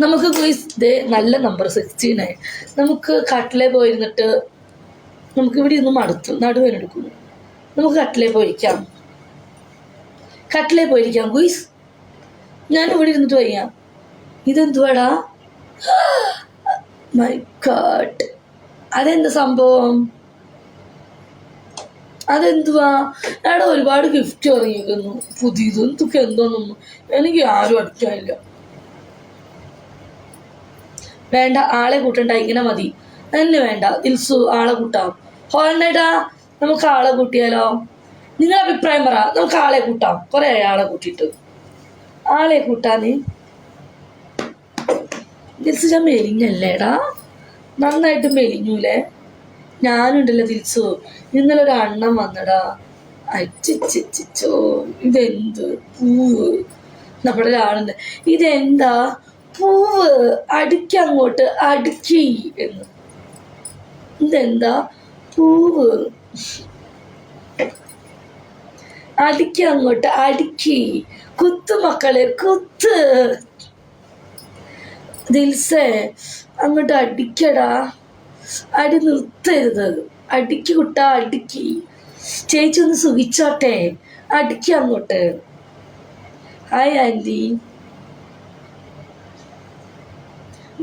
നമുക്ക് ക്വിസ് ദേ നല്ല number sixteen ആയി. നമുക്ക് കട്ടിലെ പോയിരുന്നിട്ട് നമുക്ക് ഇവിടെ ഇരുന്ന് മടുത്തു. നടുവേനെടുക്കുന്നു നമുക്ക് കട്ടിലെ പോയിരിക്കാം. കട്ടിലെ പോയിരിക്കാം ക്വിസ് ഞാൻ ഇവിടെ ഇരുന്നിട്ട് വയ്യ. ഇതെന്തുവാടാ? മൈ ഗാഡ് അതെന്താ സംഭവം? അതെന്തുവാ? എടാ ഒരുപാട് ഗിഫ്റ്റ് ഇറങ്ങിയിരിക്കുന്നു പുതിയതും എന്തൊക്കെ എന്തോന്നൊന്നും എനിക്ക് ആരും അടിക്കാനില്ല വേണ്ട ആളെ കൂട്ടണ്ട ഇങ്ങനെ മതി. തന്നെ വേണ്ട. ദിൽസു ആളെ കൂട്ടാം. ഹോളണ്ടേട്ടാ നമുക്ക് ആളെ കൂട്ടിയാലോ? നിങ്ങളെ അഭിപ്രായം പറ. നമുക്ക് ആളെ കൂട്ടാം. കുറെ ആളെ കൂട്ടിയിട്ട്. ആളെ കൂട്ടാന്? ദിൽസു ഞാൻ മെലിഞ്ഞല്ലേടാ നന്നായിട്ട് മെലിഞ്ഞൂലേ? ഞാനുണ്ടല്ലോ തിരിച്ചു ഇന്നലെ ഒരു അണ്ണൻ വന്നടാ. അച്ചിച്ചിച്ചോ ഇതെന്ത് പൂവ്? നമ്മുടെ ഒരാളുണ്ട്. ഇതെന്താ? പൂവ്. അടുക്കി അങ്ങോട്ട് അടുക്കി എന്ന്. ഇതെന്താ? പൂവ്. അടുക്കി അങ്ങോട്ട് അടുക്കി. കുത്ത് മക്കളെ കുത്ത്. ദിൽസേ അങ്ങോട്ട് അടിക്കടാ. അടി നിർത്തരുത്. അടിക്ക് കുട്ട അടിക്ക്. ചേച്ചി ഒന്ന് സുഖിച്ചോട്ടെ. അടിക്ക് അങ്ങോട്ട്. ഹായ് ആന്റി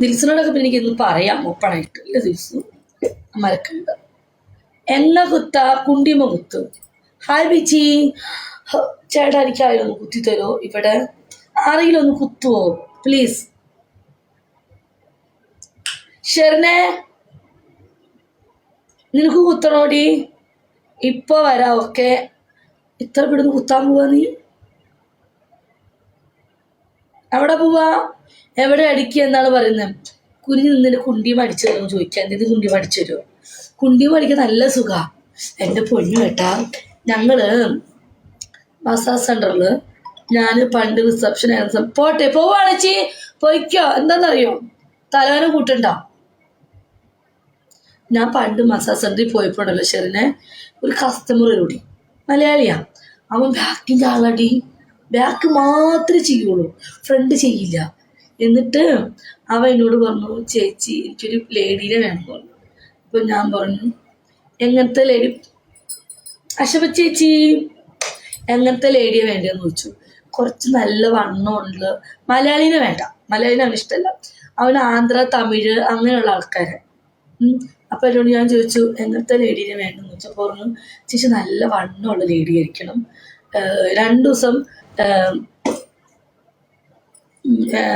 ദിൽസിനോടൊക്കെ പിന്നെ എനിക്കൊന്ന് പറയാം. ഓപ്പണായിട്ട് ഇല്ല ദിൽസു മരക്കണ്ട. എണ്ണ കുത്ത കുണ്ടിമ കുത്ത്. ഹായ് ബിച്ചി. ചേട്ടാ എനിക്ക് ആരും ഒന്ന് കുത്തി തരുമോ ഇവിടെ? ആരെങ്കിലും ഒന്ന് കുത്തുവോ? പ്ലീസ് ഷെറിനെ നിനക്ക് കുത്തണോടി? ഇപ്പൊ വരാം ഓക്കെ? ഇത്ര പെടുന്ന് കുത്താൻ പോവാ നീ? എവിടെ പോവാ? എവിടെ അടിക്കുക എന്നാണ് പറയുന്നത് കുഞ്ഞു നിന്നെ കുണ്ടി അടിച്ചു തരുമോ ചോദിക്കാൻ എന്തെങ്കിലും കുണ്ടി അടിച്ചു തരുമോ? കുണ്ടി അടിക്കാൻ നല്ല സുഖാ. എന്റെ പൊന്നു കേട്ടാ ഞങ്ങൾ മസാജ് സെന്ററിൽ ഞാൻ പണ്ട് റിസപ്ഷൻ ആയിരുന്നു പോട്ടെ പോവാണച്ചി പൊയ്ക്കോ. എന്താണെന്നറിയോ? തലവേന കൂട്ടണ്ട. ഞാൻ പണ്ട് മസാജ് സെന്ററിൽ പോയപ്പോഴല്ലോ ഷെറിനെ ഒരു കസ്റ്റമർ കൂടി മലയാളിയാ. അവൻ ബാക്കിന്റെ ആളടി. ബാക്ക് മാത്രമേ ചെയ്യുള്ളൂ. ഫ്രണ്ട് ചെയ്യില്ല. എന്നിട്ട് അവൻ എന്നോട് പറഞ്ഞു ചേച്ചി എനിക്കൊരു ലേഡീനെ വേണം പറഞ്ഞു. അപ്പം ഞാൻ പറഞ്ഞു എങ്ങനത്തെ ലേഡി അശപ ചേച്ചി എങ്ങനത്തെ ലേഡിയെ വേണ്ടതെന്ന് ചോദിച്ചു. കുറച്ച് നല്ല വണ്ണമുള്ള മലയാളീനെ വേണ്ട. മലയാളീനെ അവനിഷ്ടമല്ല അവന് ആന്ധ്ര തമിഴ് അങ്ങനെയുള്ള ആൾക്കാരെ. ഉം. അപ്പൊ എന്നോട് ഞാൻ ചോദിച്ചു എങ്ങനത്തെ ലേഡീനെ വേണ്ട ചോദിച്ചപ്പോൾ പറഞ്ഞു ചേച്ചി നല്ല വണ്ണമുള്ള ലേഡി ആയിരിക്കണം. രണ്ട് ദിവസം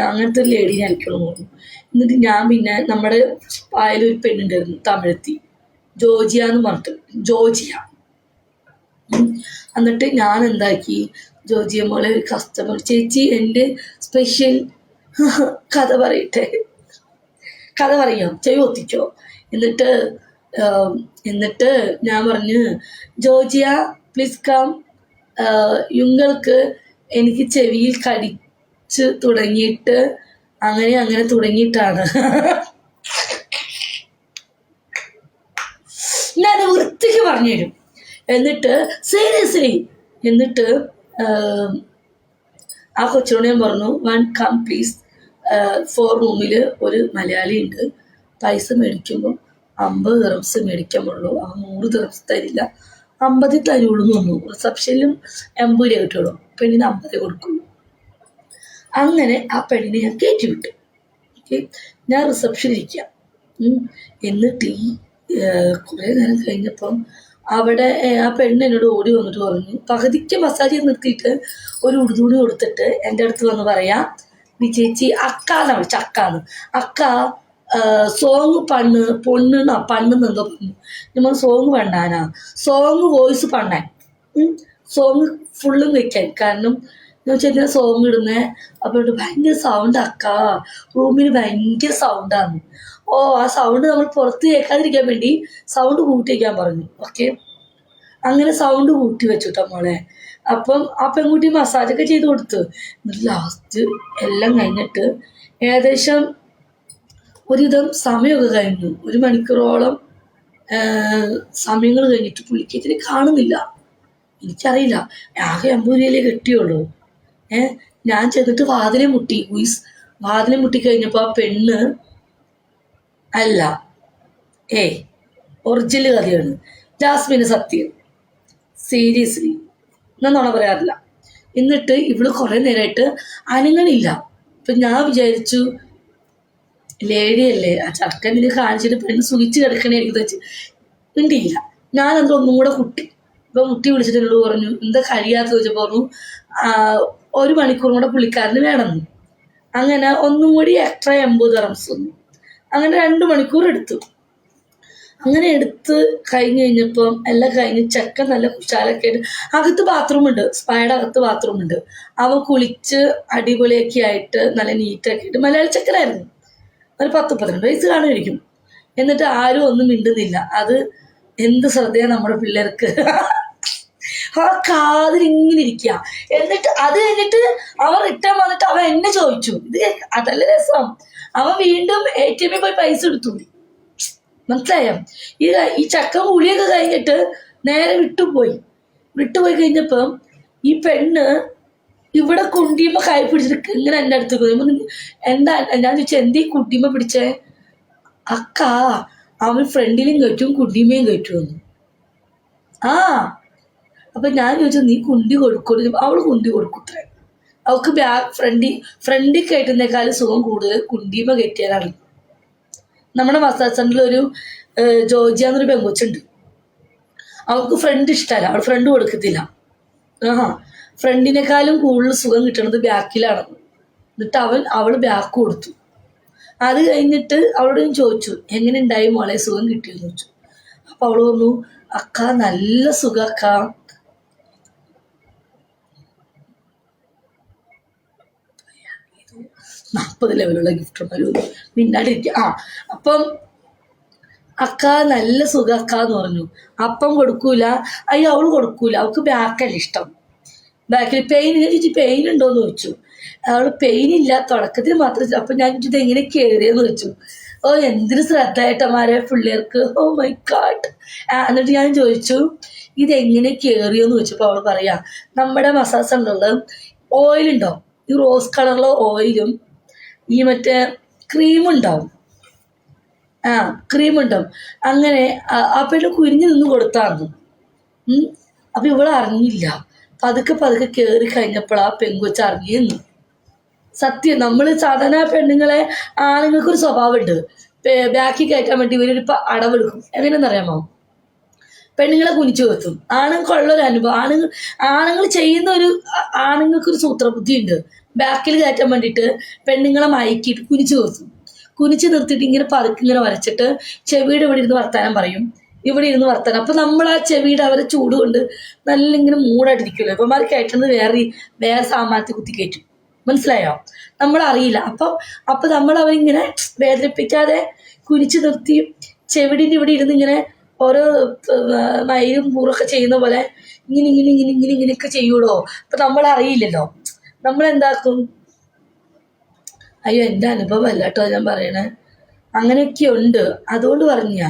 അങ്ങനത്തെ ഒരു ലേഡി എന്ന് പറഞ്ഞു. എന്നിട്ട് ഞാൻ പിന്നെ നമ്മുടെ പായലൊരു പെണ്ണുണ്ടായിരുന്നു തമിഴത്തി. ജോജിയ എന്ന് പറഞ്ഞിട്ട് ജോജിയ. എന്നിട്ട് ഞാൻ എന്താക്കി ജോജിയ മോളെ ഒരു കസ്റ്റമർ ചേച്ചി എന്റെ സ്പെഷ്യൽ കഥ പറയട്ടെ. കഥ പറയോ? ചെവി ഒത്തിക്കോ എന്നിട്ട് എന്നിട്ട് ഞാൻ പറഞ്ഞു ജോജിയ പ്ലീസ് കം യുങ്ങൾക്ക് എനിക്ക് ചെവിയിൽ കടിച്ച് തുടങ്ങിയിട്ട് അങ്ങനെ അങ്ങനെ തുടങ്ങിയിട്ടാണ്. ഞാൻ വൃത്തിക്ക് പറഞ്ഞുതരും. എന്നിട്ട് സീരിയസ്ലി എന്നിട്ട് ആ കൊച്ചിനോട് ഞാൻ പറഞ്ഞു വൺ കം പ്ലീസ് ഫോർ റൂമിൽ ഒരു മലയാളി ഉണ്ട് പൈസ മേടിക്കുമ്പോൾ അമ്പത് ദിറംസ് മേടിക്കാൻ ആ നൂറ് ദിറംസ് തരില്ല. അമ്പതിൽ തരുള്ളൂ എന്ന് തോന്നുന്നു. റിസപ്ഷനിലും എൺപത് രൂപ കിട്ടുള്ളൂ പെണ്ണിന് അമ്പതേ കൊടുക്കുള്ളൂ അങ്ങനെ ആ പെണ്ണിനെ ഞാൻ കയറ്റി വിട്ടു ഓക്കെ ഞാൻ റിസപ്ഷനിൽ ഇരിക്കാം. എന്നിട്ട് ഈ കുറേ നേരം കഴിഞ്ഞപ്പം അവിടെ ആ പെണ്ണ് എന്നോട് ഓടി വന്നിട്ട് പറഞ്ഞു പകുതിക്ക് മസാജ് നിർത്തിയിട്ട് ഒരു ഉടുതുണി കൊടുത്തിട്ട് എന്റെ അടുത്ത് വന്ന് പറയാം വിജയിച്ചി അക്കാന്ന് വിളിച്ച അക്കാന്ന്. അക്ക സോങ് പണ്ണ് പൊണ്ണെന്നാ പണ്ണെന്ന് പറഞ്ഞു നമ്മൾ സോങ് പണ്ടാനാ സോങ് വോയിസ് പണ്ടാൻ സോങ് ഫുള്ളും വെക്കാൻ. കാരണം ഞാൻ സോങ് ഇടുന്നേ? അപ്പോൾ ഭയങ്കര സൗണ്ട് അക്ക റൂമിന് ഭയങ്കര സൗണ്ടാണ് ഓ ആ സൗണ്ട് നമ്മൾ പുറത്ത് കേൾക്കാതിരിക്കാൻ വേണ്ടി സൗണ്ട് കൂട്ടി വയ്ക്കാൻ പറഞ്ഞു. ഓക്കെ അങ്ങനെ സൗണ്ട് കൂട്ടി വെച്ചു കേട്ടോ മോളെ. അപ്പം ആ പെൺകുട്ടി മസാജൊക്കെ ചെയ്ത് കൊടുത്തു. ലാസ്റ്റ് എല്ലാം കഴിഞ്ഞിട്ട് ഏകദേശം ഒരുവിധം സമയമൊക്കെ കഴിഞ്ഞു. ഒരു മണിക്കൂറോളം സമയങ്ങൾ കഴിഞ്ഞിട്ട് പുള്ളിക്കേറ്റിനെ കാണുന്നില്ല. എനിക്കറിയില്ല. ആകെ അമ്പൂരിയിലേ കെട്ടിയുള്ളൂ. കിട്ടിയുള്ളൂ ഏ ഞാൻ ചെന്നിട്ട് വാതിലെ മുട്ടി. ഉയിസ് വാതിലെ മുട്ടി കഴിഞ്ഞപ്പോൾ ആ പെണ്ണ് അല്ല. ഏ ഒറിജിനൽ കഥയാണ്. ജാസ്മിന് സത്യം. സീരിയസ്ലി. എന്നോണ പറയാറില്ല. എന്നിട്ട് ഇവൾ കുറെ നേരമായിട്ട് അനങ്ങണില്ല. ഇപ്പൊ ഞാൻ വിചാരിച്ചു ലേഡിയല്ലേ? ആ ചക്കൻ ഇതിന് കാണിച്ചിട്ട് പെണ്ണ് സുഖിച്ച് കിടക്കണേ എനിക്ക് വെച്ച് ഉണ്ടില്ല ഞാൻ എന്തോ ഒന്നും കൂടെ കുട്ടി. ഇപ്പൊ മുട്ടി വിളിച്ചിട്ട് എന്നോട് പറഞ്ഞു എന്താ കഴിയാത്ത ചോദിച്ചപ്പോൾ പറഞ്ഞു ഒരു മണിക്കൂറും കൂടെ പുള്ളിക്കാരന് വേണമെന്ന്. അങ്ങനെ ഒന്നും കൂടി എക്സ്ട്രാ എൺപത് റംസ് വന്നു. അങ്ങനെ രണ്ട് മണിക്കൂർ എടുത്തു. അങ്ങനെ എടുത്ത് കഴിഞ്ഞ് കഴിഞ്ഞപ്പം എല്ലാം കഴിഞ്ഞ് ചെക്കൻ നല്ല കുശാലൊക്കെ ആയിട്ട് അകത്ത് ബാത്റൂം ഉണ്ട്. സ്പായുടെ അകത്ത് ബാത്റൂം ഉണ്ട്. അവൻ കുളിച്ച് അടിപൊളിയൊക്കെ ആയിട്ട് നല്ല നീറ്റൊക്കെ ആയിട്ട് മലയാളി ചെക്കനായിരുന്നു. ഒരു പത്ത് പന്ത്രണ്ട് വയസ്സ് കാണുമായിരിക്കും. എന്നിട്ട് ആരും ഒന്നും മിണ്ടുന്നില്ല. അത് എന്ത് ശ്രദ്ധയാണ് നമ്മുടെ പിള്ളേർക്ക്. ആ കാതിലിങ്ങനെ ഇരിക്കുക എന്നിട്ട് അത് കഴിഞ്ഞിട്ട് അവൻ റിട്ടേൺ വന്നിട്ട് അവൻ എന്നെ ചോദിച്ചു. ഇത് അതല്ല രസം? അവൻ വീണ്ടും എ ടി എമ്മിൽ പോയി പൈസ എടുത്തു മനസ്സിലായോ? ഈ ഈ ചക്ക കുഴിയൊക്കെ കഴിഞ്ഞിട്ട് നേരെ വിട്ടുപോയി. വിട്ടുപോയി കഴിഞ്ഞപ്പം ഈ പെണ്ണ് ഇവിടെ കുണ്ടിയമ്മ കൈ പിടിച്ചിട്ട് ഇങ്ങനെ എന്റെ അടുത്ത് എന്താ ഞാൻ ചോദിച്ചു എന്തീ കുട്ടിയമ്മ പിടിച്ചേ? അക്ക അവൻ ഫ്രണ്ടിലും കയറ്റും കുണ്ടിയുമേയും കയറ്റുമെന്ന് ആ അപ്പൊ ഞാൻ ചോദിച്ചു നീ കുണ്ടി കൊടുക്കും അവൾ കുണ്ടി കൊടുക്കൂത്രേ. അവൾക്ക് ബാക്ക് ഫ്രണ്ടി ഫ്രണ്ടിൽ കയറ്റുന്നേക്കാളും സുഖം കൂടുതൽ കുണ്ടിയമ്മ കയറ്റിയാലാണ്. നമ്മുടെ മസാജ് സെന്ററിൽ ഒരു ജോർജിയ എന്നൊരു അവൾക്ക് ഫ്രണ്ട് ഇഷ്ടമല്ല അവൾ ഫ്രണ്ട് കൊടുക്കത്തില്ല. ആഹാ. ഫ്രണ്ടിനേക്കാളും കൂടുതൽ സുഖം കിട്ടണത് ബാക്കിലാണ്. എന്നിട്ട് അവൻ അവൾ ബാക്ക് കൊടുത്തു. അത് കഴിഞ്ഞിട്ട് അവളോട് ഞാൻ ചോദിച്ചു എങ്ങനെ ഉണ്ടായി മോളെ? സുഖം കിട്ടിയെന്ന് ചോദിച്ചു. അപ്പൊ അവൾ പറഞ്ഞു അക്ക നല്ല സുഖം അക്ക. നാൽപ്പത് ലെവലുള്ള ഗിഫ്റ്റ് ഉണ്ടല്ലോ മിന്നാണ്ടിരിക്കുക ആ അപ്പം അക്ക നല്ല സുഖ അക്ക എന്ന് പറഞ്ഞു. അപ്പം കൊടുക്കൂല. അയ്യോ അവൾ കൊടുക്കൂല. അവൾക്ക് ബാക്കല്ല ഇഷ്ടം. ബാക്കിൽ പെയിൻ ചോദിച്ചു പെയിൻ ഉണ്ടോന്ന് ചോദിച്ചു. അവൾ പെയിൻ ഇല്ല തുടക്കത്തിൽ മാത്രം അപ്പൊ ഞാൻ ഇത് എങ്ങനെ കയറിയെന്ന് ചോദിച്ചു. ഓ എന്തിനു ശ്രദ്ധയായിട്ടമാരെ പിള്ളേർക്ക് ഓ മൈ ഗാഡ് എന്നിട്ട് ഞാൻ ചോദിച്ചു ഇതെങ്ങനെ കയറിയെന്ന് ചോദിച്ചപ്പോൾ അവൾ പറയാ നമ്മുടെ മസാജ് ഓയിൽ ഉണ്ടാവും ഈ റോസ് കളറിലെ ഓയിലും ഈ മറ്റേ ക്രീം ഉണ്ടാവും. ആ ക്രീം ഉണ്ടാവും. അങ്ങനെ ആ- പെണ്ണ് കുരിഞ്ഞു നിന്ന് കൊടുത്തായിരുന്നു ഉം. അപ്പൊ ഇവൾ അറിഞ്ഞില്ല. പതുക്കെ പതുക്കെ കയറി കഴിഞ്ഞപ്പോൾ ആ പെങ്കൊച്ച് അറിഞ്ഞു സത്യം നമ്മൾ സാധാരണ പെണ്ണുങ്ങളെ ആണുങ്ങൾക്കൊരു സ്വഭാവമുണ്ട്. ബാക്കി കയറ്റാൻ വേണ്ടി ഇവരൊരു അടവെടുക്കും. എങ്ങനെയെന്നറിയാമോ പെണ്ണുങ്ങളെ കുനിച്ചു വെത്തും ആണുങ്ങൾക്കുള്ള ഒരു അനുഭവം. ആണുങ്ങൾ ആണുങ്ങൾ ചെയ്യുന്ന ഒരു ആണുങ്ങൾക്കൊരു സൂത്രബുദ്ധി ഉണ്ട് ബാക്കിൽ കയറ്റാൻ വേണ്ടിയിട്ട് പെണ്ണുങ്ങളെ മയക്കിയിട്ട് കുനിച്ചു വെത്തും കുനിച്ച് നിർത്തിയിട്ട് ഇങ്ങനെ പതുക്കിങ്ങനെ വരച്ചിട്ട് ചെവിയുടെ ഇവിടെ ഇരുന്ന് വർത്താനം പറയും. ഇവിടെ ഇരുന്ന് വർത്തകം അപ്പൊ നമ്മൾ ആ ചെവിയുടെ അവരെ ചൂട് കൊണ്ട് നല്ല ഇങ്ങനെ മൂടായിട്ടിരിക്കുമല്ലോ മാറി കയറ്റുന്നത് വേറെ വേറെ സാമാനത്തിൽ കുത്തി കയറ്റും മനസ്സിലായോ? നമ്മൾ അറിയില്ല അപ്പം അപ്പൊ നമ്മൾ അവരിങ്ങനെ വേദനിപ്പിക്കാതെ കുനിച്ചു നിർത്തി ചെവിടിന്റെ ഇവിടെ ഇരുന്ന് ഇങ്ങനെ ഓരോ മയിലും പൂറൊക്കെ ചെയ്യുന്ന പോലെ ഇങ്ങനെ ഇങ്ങനെ ഇങ്ങനെ ഇങ്ങനെ ഇങ്ങനെയൊക്കെ ചെയ്യൂടോ അപ്പൊ നമ്മൾ അറിയില്ലല്ലോ നമ്മൾ എന്താക്കും അയ്യോ എന്റെ അനുഭവം അല്ല കേട്ടോ ഞാൻ പറയണേ. അങ്ങനെയൊക്കെ ഉണ്ട്. അതുകൊണ്ട് പറഞ്ഞ